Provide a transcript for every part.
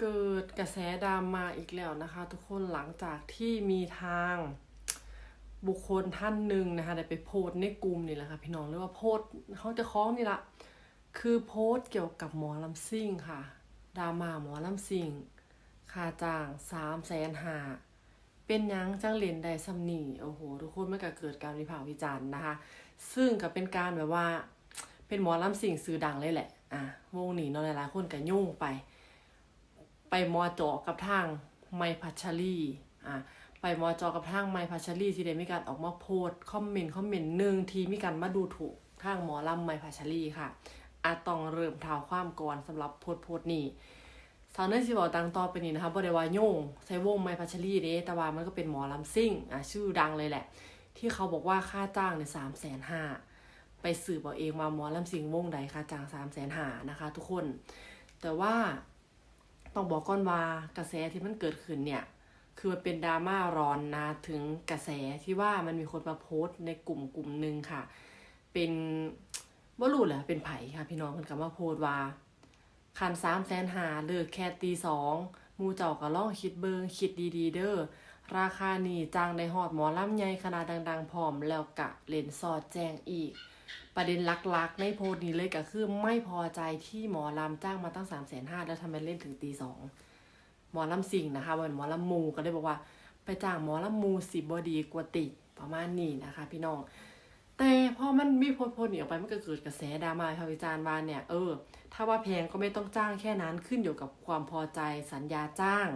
เกิดกระแสดราม่าอีกแล้วนะคะ ทุกคนหลังจากที่มีทางบุคคลท่านหนึ่งนะคะได้ไปโพสในกลุ่มนี่แหละค่ะพี่น้องเรียกว่าโพสเขาจะคล้องนี่ละคือโพสเกี่ยวกับหมอลำซิ่งค่ะดราม่าหมอลำซิ่งค่าจ้างสามแสนหาเป็นยังจ้างเรียนได้สำนีโอ้โหทุกคนมันก็เกิดการวิพากษ์วิจารณ์นะคะ ซึ่งก็เป็นการแบบว่า เป็นหมอลำสิ่งสื่อดังเลยแหละอะวงนี้เนาะหลายๆคนก็ยุ่งไป ไปมอจอกับทางไมพัชรีอะไปมอจอกับทางไมพัชรีที่ได้มีการออกมาโพสต์คอมเมนต์คอมเมนต์หนึ่งที่มีการมาดูถูกทางหมอลำไมพัชรีค่ะอาต้องเริ่มเท้าความก่อนสำหรับโพสต์โพสต์นี้สาวเนยสิบอกตังต่อไปนี้นะคะบ่ได้ว่าโยงใส่วงไมพัชรีเด้แต่ว่ามันก็เป็นหมอลำซิ่งอะชื่อดังเลยแหละ ที่เขาบอกว่าค่าจ้างเนี่ยสามแสนห้าไปสืบเอาเองว่าหมอลำสิงวงใดค่ะจางสามแสนหานะคะ ทุกคน แต่ว่า ต้องบอกก่อนว่ากระแสที่มันเกิดขึ้นเนี่ย คือมันเป็นดราม่าร้อนนะถึงกระแสที่ว่ามันมีคนมาโพสต์ในกลุ่มกลุ่มหนึ่งค่ะ เป็นว่ารู้แหละเป็นไผ่ค่ะ พี่น้องมันก็มาโพสต์ว่าคันสามแสนหาเลิกแค่ตีสองมูเจ้าก็ล่องคิดเบิงคิดดีๆ เด้อราคานี่จ้างได้ฮอดหมอลำใหญ่ขนาดดัง ๆ พร้อมแล้วกะเล่นสอดแจ้งอีก ประเด็นลักๆ ในโพสนี้เลยก็คือไม่พอใจที่หมอลำจ้างมาตั้งสามแสนห้าแล้วทำไมเล่นถึงตีสองหมอลำสิงนะคะวันหมอลำมูก็เลยบอกว่า ไปจ้างหมอลำมูสิบดีกว่าติประมาณนี้นะคะ พี่น้อง แต่พอมันมีโพสต์โพสต์นี้ออกไปมันก็เกิดกระแสดราม่าพาวิจารณ์มาเนี่ยเออถ้าว่าแพงก็ไม่ต้องจ้างแค่นั้นขึ้นอยู่กับความพอใจสัญญาจ้าง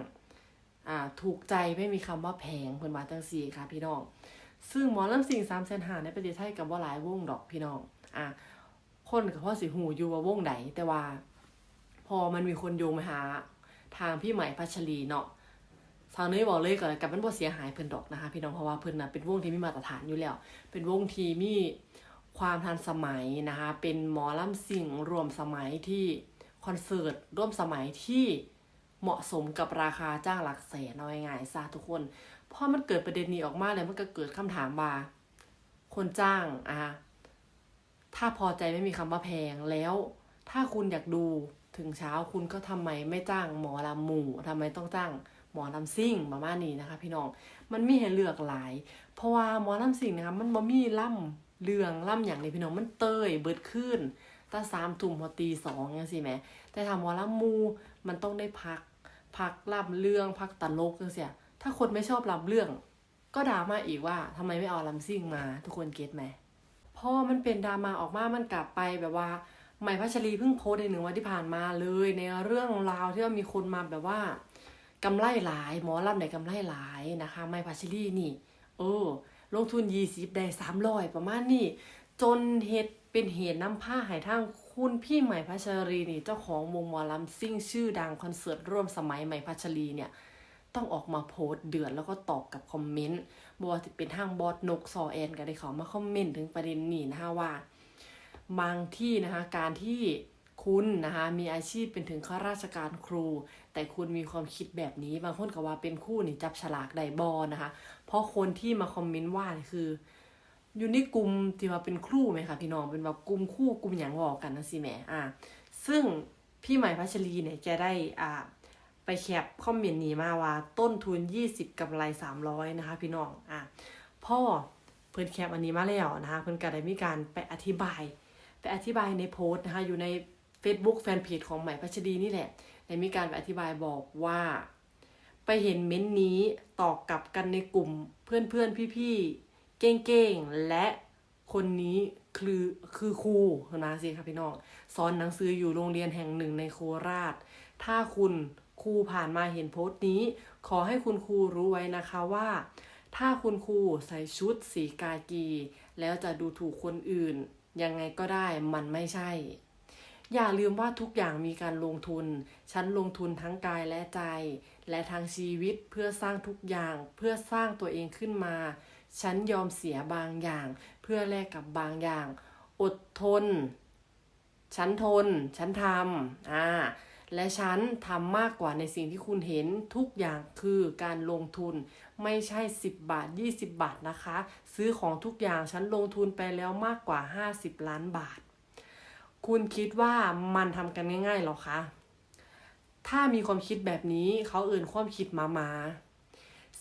อ่าถูกใจไม่มีคำว่าแพงเพิ่นมาตั้งสี่ค่ะ พี่น้อง ซึ่งหมอลำสิงสามแสนหาในประเทศไทยกับว่าหลายวงดอกพี่น้อง อะคนกับพ่อสิหูอยู่ว่าวงไหนแต่ว่า พอมันมีคนโยงมาหา ทางพี่ใหม่พัชรีเนาะสาวเนยบอกเลยก่อนกับมันบ่เสียหายเพิ่นดอกนะคะ พี่น้องเพราะว่าเพิ่นน่ะเป็นวงที่มีมาตรฐานอยู่แล้ว เป็นวงที่มีความทันสมัยนะคะ เป็นหมอลำสิ่งรวมสมัยที่คอนเสิร์ตร่วมสมัยที่เหมาะสมกับราคาจ้างหลักแสนเอาง่ายๆซะทุกคน พอมันเกิดประเด็นนี้ออกมาแล้วมันก็เกิดคำถามว่า คนจ้างอะถ้าพอใจไม่มีคำว่าแพงแล้ว ถ้าคุณอยากดูถึงเช้าคุณก็ทำไมไม่จ้างหมอลำหมู่ทำไมต้องจ้างหมอลำซิ่งประมาณนี้นะคะ พี่น้องมันมีให้เลือกหลาย เพราะว่าหมอลำซิ่งนะคะมันบ่มีล่ำเรื่องล่ำอย่างนี้พี่น้องมันเตยเบิดขึ้นตาสามทุ่มพอตีสองยังสิแหมแต่ถ้าหมอลำมูมันต้องได้พัก พักล่ำเรื่องพักตลกจังเสีย ถ้าคนไม่ชอบลำเรื่อง ก็ดราม่าอีกว่าทำไมไม่เอาลำซิ่งมา ทุกคนเก็ตไหมพอมันเป็นดราม่าออกมามันกลับไปแบบว่าใหม่พัชรีเพิ่งโพสในหนึ่งวันที่ผ่านมาเลย ในเรื่องราวที่ว่ามีคนมาแบบว่ากำไรหลาย หมอลำไหนกำไรหลายนะคะใหม่พัชรีนี่ เออ ลงทุนยี่สิบได้สามร้อยประมาณนี้จนเหตุเป็นเหตุน้ำผ้าหายทางคุณพี่ใหม่พัชรีนี่ เจ้าของวงหมอลำซิ่งชื่อดังคอนเสิร์ตร่วมสมัยใหม่พัชรีเนี่ย ต้องออกมาโพสต์เดือนแล้วก็ตอบกับคอมเมนต์บอที่เป็นทางบอสนกซอแอนก็ได้เขามาคอมเมนต์ถึงประเด็นนี้นะคะว่า บางที่นะคะการที่คุณนะคะมีอาชีพเป็นถึงข้าราชการครู แต่คุณมีความคิดแบบนี้ บางคนก็ว่าเป็นคู่นี่จับฉลากไดบอนะคะ เพราะคนที่มาคอมเมนต์ว่าคืออยู่ในกลุ่มที่ว่าเป็นครูไหมคะพี่น้องเป็นแบบกลุ่มคู่กลุ่มอย่างบอกกันนะสิแม่อ่าซึ่งพี่ใหม่พัชรีเนี่ยแกได้อ่า ไปแคปคอมเมนต์นี้มาว่า ต้นทุน 20กำไร300 นะคะ พี่น้องอะพ่อเพิ่นแคปอันนี้มาแล้วนะคะเพิ่นก็ได้มีการไปอธิบาย ไปอธิบายในโพสต์นะคะอยู่ใน Facebook แฟนเพจของใหม่พัชรีนี่แหละได้มีการไปอธิบายบอกว่า ไปเห็นเม้นต์นี้ตอบกลับกันในกลุ่มเพื่อนเพื่อนๆพี่ๆเก้งๆและคนนี้คือคือครูนะสิค่ะพี่น้องสอนหนังสืออยู่โรงเรียนแห่งหนึ่งในโคราช ถ้าคุณ ครูผ่านมาเห็นโพสต์นี้ ขอให้คุณครูรู้ไว้นะคะว่า ถ้าคุณครูใส่ชุดสีกากี แล้วจะดูถูกคนอื่น ยังไงก็ได้มันไม่ใช่ อย่าลืมว่าทุกอย่างมีการลงทุน ฉันลงทุนทั้งกายและใจ และทางชีวิตเพื่อสร้างทุกอย่างเพื่อสร้างตัวเองขึ้นมา ฉันยอมเสียบางอย่าง เพื่อแลกกับบางอย่าง อดทน ฉันทน ฉันทำอ่า และฉันทำมากกว่าในสิ่งที่คุณเห็นทุกอย่างคือการลงทุนไม่ใช่ 10 บาท 20 บาทนะคะ ซื้อของทุกอย่างฉันลงทุนไปแล้วมากกว่า 50 ล้านบาท คุณคิดว่ามันทำกันง่ายๆหรอคะ ถ้ามีความคิดแบบนี้เขาเอื่นความคิดหมามา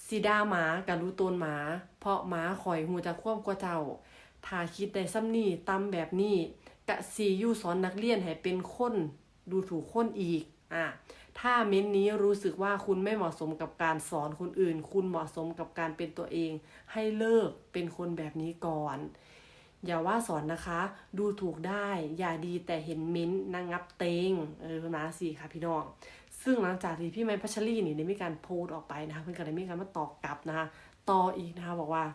สีดาหมากับรู้ตนหมา เพราะหมาคอยหูจะควบกว่าเจ้า ถ้าคิดได้ซ้ำนี่ตำแบบนี้กะสียู่สอนนักเรียนให้เป็นคน ดูถูกคนอีกอะถ้าเม้นนี้รู้สึกว่าคุณไม่เหมาะสมกับการสอนคนอื่น คุณเหมาะสมกับการเป็นตัวเอง ให้เลิกเป็นคนแบบนี้ก่อน อย่าว่าสอนนะคะ ดูถูกได้ อย่าดีแต่เห็นเม้นต์นางงับเตงเออมาสิค่ะพี่น้อง ซึ่งหลังจากที่พี่ไม้พัชรีนี่ได้มีการโพสต์ออกไปนะคะเพื่อนก็ได้มีการมาตอบกลับนะคะต่ออีกนะคะบอกว่า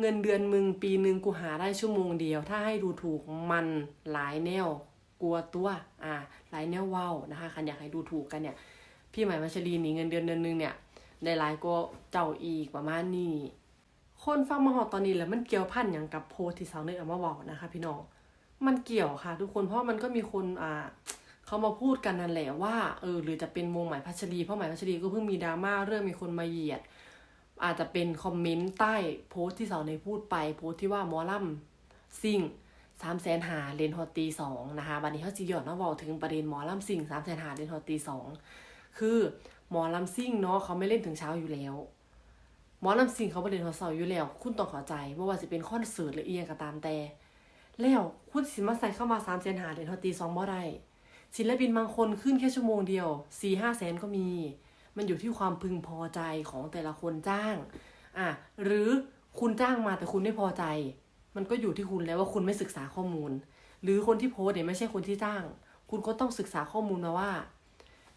เงินเดือนมึงปีหนึ่งกูหาได้ชั่วโมงเดียว ถ้าให้ดูถูกมันหลายแนว กลัวตัวอ่าหลายแนวเว้านะคะคันอยากให้ดูถูกกันเนี่ยพี่หม่มัชรีนี่เงินเดือนเดือนหนึงเนี่ยได้หลายกว่าเจ้าอีกประมาณนี้คนฟังมาหอตอนนี้แล้วมันเกี่ยวพันอย่างกับโพสที่สาวเนยเอามาบอกนะคะ พี่น้องมันเกี่ยวค่ะ ทุกคนเพราะมันก็มีคนอ่าเขามาพูดกันนั่นแหละว่าเออหรือจะเป็นวงใหม่พัชรีเพราะใหม่พัชรีก็เพิ่งมีดราม่าเรื่องมีคนมาเหยียด อาจจะเป็นคอมเมนต์ใต้โพสต์ที่สาวเนยพูดไปโพสต์ที่ว่าหมอลัมซิ่ง สามแสนหาเลนฮอตตีสองนะคะวันนี้เขาจีหยอดมาบอกถึงประเด็นหมอลัมซิ่งสามแสนหาเลนฮอตตีสองคือหมอลำซิ่งเนาะเขาไม่เล่นถึงเช้าอยู่แล้ว หมอลำซิ่งเขาไปเล่นหัวเสาอยู่แล้ว คุณต้องเข้าใจว่าว่าจะเป็นคอนเสิร์ตหรือเอียงก็ตามแต่ แล้วคุณสิมาใส่เข้ามาสามแสนหาเลนฮอตตีสองบ่ได้ศิลปินบางคนขึ้นแค่ชั่วโมงเดียวสี่ห้าแสนก็มี มันอยู่ที่ความพึงพอใจของแต่ละคนจ้างอะหรือคุณจ้างมาแต่คุณไม่พอใจ มันก็อยู่ที่คุณแล้วว่าคุณไม่ศึกษาข้อมูล หรือคนที่โพสเนี่ยไม่ใช่คนที่จ้าง คุณก็ต้องศึกษาข้อมูลมาว่า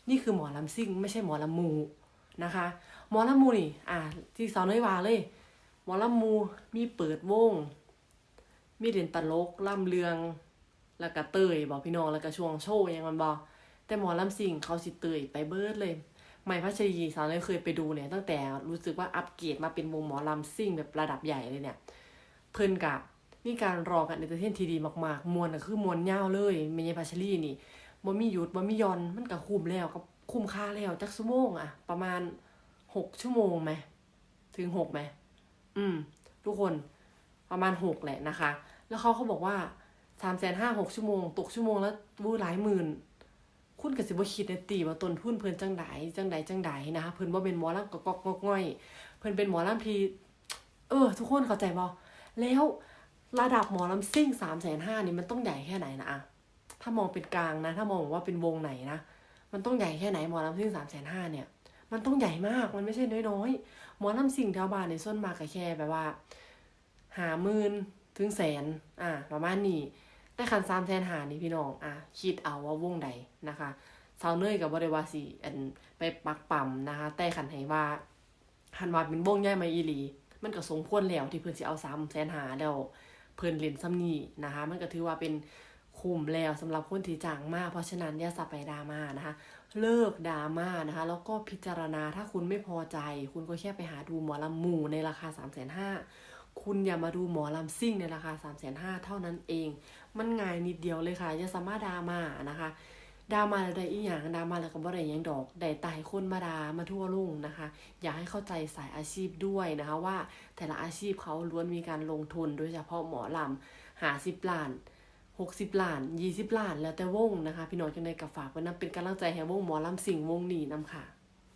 นี่คือหมอลำซิ่ง ไม่ใช่หมอลำมูนะคะ หมอลำมูนี่ อะที่สาวน้อยวาเลย หมอลำมูมีเปิดวง มีเด่นตลกล่ำเลือง แล้วก็เตยบอกพี่น้องแล้วก็ช่วงโชว์ยังมันบอกแต่หมอลำซิ่งเขาสิเตยไปเบิร์ดเลยใหม่พัชรีสาวเลยเคยไปดูเนี่ยตั้งแต่รู้สึกว่าอัปเกรดมาเป็นวงหมอลำซิ่งแบบระดับใหญ่เลยเนี่ย เพิ่นกับนี่การรอกันเอนเตอร์เทนทีดีมากๆ มวนก็คือมวนยาวเลยเมย์พัชรีนี่บ่มีหยุดบ่มียอนมันก็คุ้มแล้วก็คุ้มค่าแล้วจักชั่วโมงอะประมาณหกชั่วโมงไหมถึงหกไหมอืม ทุกคนประมาณหกแหละนะคะ แล้วเขาเขาบอกว่าสามแสนห้าหกชั่วโมง ตกชั่วโมงแล้ววู้หลายหมื่น คุณก็สิบคิดในตีว่าต้นทุนเพิ่อนจังใดจังใดจังใดนะคะเพิ่อนบ่าเป็นหมอลำกอกกอกง่อย เพิ่อนเป็นหมอลำทีเออ ทุกคนเข้าใจบ่ แล้วระดับหมอลำซิ่งสามแสนห้านี่มันต้องใหญ่แค่ไหนนะอะถ้ามองเป็นกลางนะ ถ้ามองว่าเป็นวงไหนนะ มันต้องใหญ่แค่ไหนหมอลำซิ่งสามแสนห้าเนี่ย มันต้องใหญ่มาก มันไม่ใช่น้อยๆ หมอลำซิ่งแถวบ้านในส่วนมากก็แค่แบบว่า หาหมื่นถึงแสน อะประมาณนี้ แต่คันสามแสนหานี่พี่น้อง อะคิดเอาว่าวงใดนะคะสาวเนยกับบริวาสีอันไปปักปั๊มนะคะ แต่ขันให้ว่าหันว่าเป็นวงใหญ่มอีหลี มันก็สมควรแล้วที่เพิ่นสิเอาสามแสนหาแล้วเพิ่นเล่นซ้ำนี่นะคะ มันก็ถือว่าเป็นคุ้มแล้วสำหรับคนที่จ้างมาก เพราะฉะนั้นอย่าสับไปดราม่านะคะ เลิกดราม่านะคะ แล้วก็พิจารณาถ้าคุณไม่พอใจ คุณก็แค่ไปหาดูหมอลำหมู่ในราคา3ามแสนห้าคุณอย่ามาดูหมอลำซิ่งในราคา3ามแสนห้าเท่านั้นเอง มันง่ายนิดเดียวเลยค่ะอย่าสามารถดราม่านะคะ ดราม่าแล้วได้อีหยังดราม่าแล้วก็บ่ได้ยังดอกได้ตายคนมาดามาทั่วลุ่งนะคะ อยากให้เข้าใจสายอาชีพด้วยนะคะ ว่าแต่ละอาชีพเขาล้วนมีการลงทุน โดยเฉพาะหมอลำหาสิบล้านหกสิบล้านยี่สิบล้านแล้วแต่วงนะคะ พี่น้องจังไดกับฝากไว้นะเป็นกำลังใจให้วงหมอลำสิ่งวงนี้นำค่ะ